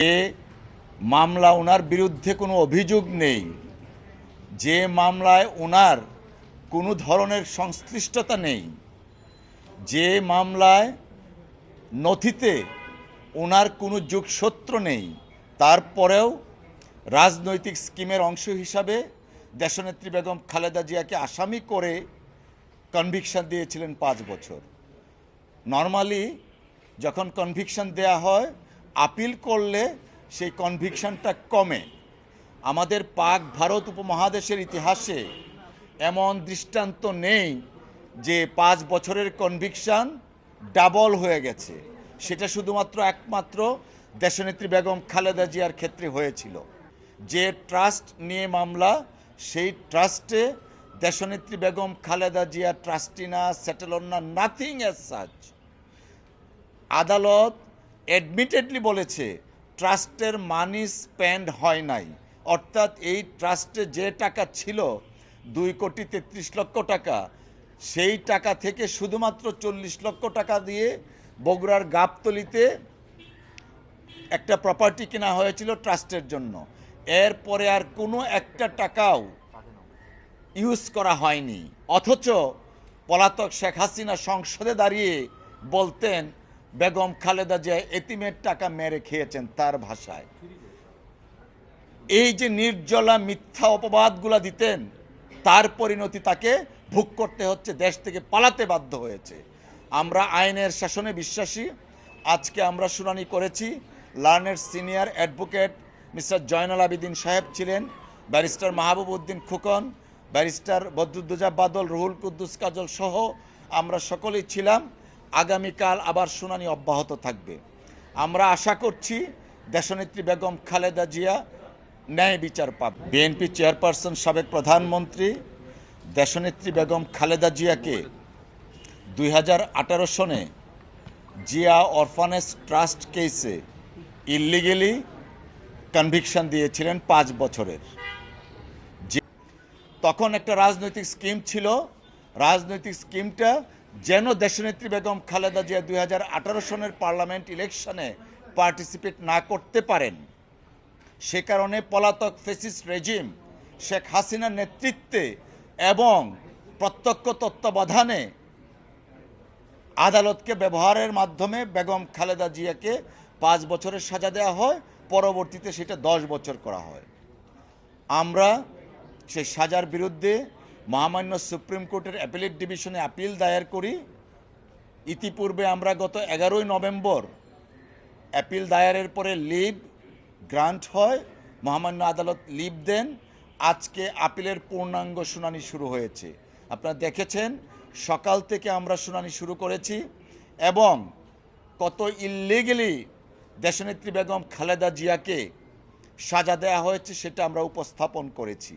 যে মামলা ওনার বিরুদ্ধে কোনো অভিযোগ নেই, যে মামলায় ওনার কোনো ধরনের সংশ্লিষ্টতা নেই, যে মামলায় নথিতে ওনার কোনো যোগসূত্র নেই, তারপরেও রাজনৈতিক স্কিমের অংশ হিসাবে দেশনেত্রী বেগম খালেদা জিয়াকে আসামি করে কনভিকশন দিয়েছিলেন পাঁচ বছর। নর্মালি যখন কনভিকশন দেয়া হয় আপিল করলে সেই কনভিকশনটা কমে। আমাদের পাক ভারত উপমহাদেশের ইতিহাসে এমন দৃষ্টান্ত নেই যে পাঁচ বছরের কনভিকশন ডাবল হয়ে গেছে। সেটা শুধুমাত্র একমাত্র দেশনেত্রী বেগম খালেদা জিয়ার ক্ষেত্রে হয়েছিল। যে ট্রাস্ট নিয়ে মামলা, সেই ট্রাস্টে দেশনেত্রী বেগম খালেদা জিয়া ট্রাস্টি না সেটেলন না নাথিং এজ সাচ আদালত অ্যাডমিটেডলি বলেছে, ট্রাস্টের মানি স্পেন্ড হয় নাই। অর্থাৎ এই ট্রাস্টে যে টাকা ছিল, দুই কোটি তেত্রিশ লক্ষ টাকা, সেই টাকা থেকে শুধুমাত্র চল্লিশ লক্ষ টাকা দিয়ে বগুড়ার গাবতলিতে একটা প্রপার্টি কেনা হয়েছিল ট্রাস্টের জন্য। এরপরে আর কোনো একটা টাকাও ইউজ করা হয়নি। অথচ পলাতক শেখ হাসিনা সংসদে দাঁড়িয়ে বলতেন বেগম খালেদা জিয়া এতিমের টাকা মেরে খেয়েছেন তার ভাষায়। এই যে নির্জলা মিথ্যা অপবাদগুলা দিতেন, তার পরিণতি তাকে ভোগ করতে হচ্ছে, দেশ থেকে পালাতে বাধ্য হয়েছে। আমরা আইনের শাসনে বিশ্বাসী। আজকে আমরা শুনানি করেছি, লার্নের senior advocate mister Zainul Abedin সাহেব ছিলেন, ব্যারিস্টার মাহবুব উদ্দিন খুকন, ব্যারিস্টার বদরুদ্দোজা বাদল, রুহুল কুদ্দুস কাজল সহ আমরা সকলেই ছিলাম। আগামীকাল আবার শুনানি অব্যাহত থাকবে। আমরা আশা করছি দেশনেত্রী বেগম খালেদা জিয়া ন্যায় বিচার পাবে। বিএনপি চেয়ারপারসন, সাবেক প্রধানমন্ত্রী দেশনেত্রী বেগম খালেদা জিয়াকে দুই হাজার আঠারো সনে জিয়া অরফানেস ট্রাস্ট কেসে ইলিগেলি কনভিকশন দিয়েছিলেন পাঁচ বছরের। তখন একটা রাজনৈতিক স্কিম ছিল রাজনৈতিক স্কিমটা যেন দেশনেত্রী বেগম খালেদা জিয়া দুই হাজার আঠারো সনের পার্লামেন্ট ইলেকশনে পার্টিসিপেট না করতে পারেন, সে কারণে পলাতক ফেসিস্ট রেজিম শেখ হাসিনার নেতৃত্বে এবং প্রত্যক্ষ তত্ত্বাবধানে আদালতকে ব্যবহারের মাধ্যমে বেগম খালেদা জিয়াকে পাঁচ বছরের সাজা দেওয়া হয়, পরবর্তীতে সেটা দশ বছর করা হয়। আমরা সেই সাজার বিরুদ্ধে মহামান্য সুপ্রিম কোর্টের অ্যাপিলেট ডিভিশনে আপিল দায়ের করি। ইতিপূর্বে আমরা গত এগারোই নভেম্বর অ্যাপিল দায়েরের পরে লিভ গ্রান্ট হয়, মহামান্য আদালত লিভ দেন। আজকে আপিলের পূর্ণাঙ্গ শুনানি শুরু হয়েছে। আপনারা দেখেছেন, সকাল থেকে আমরা শুনানি শুরু করেছি এবং কত ইললিগেলি দেশনেত্রী বেগম খালেদা জিয়াকে সাজা দেওয়া হয়েছে, সেটা আমরা উপস্থাপন করেছি।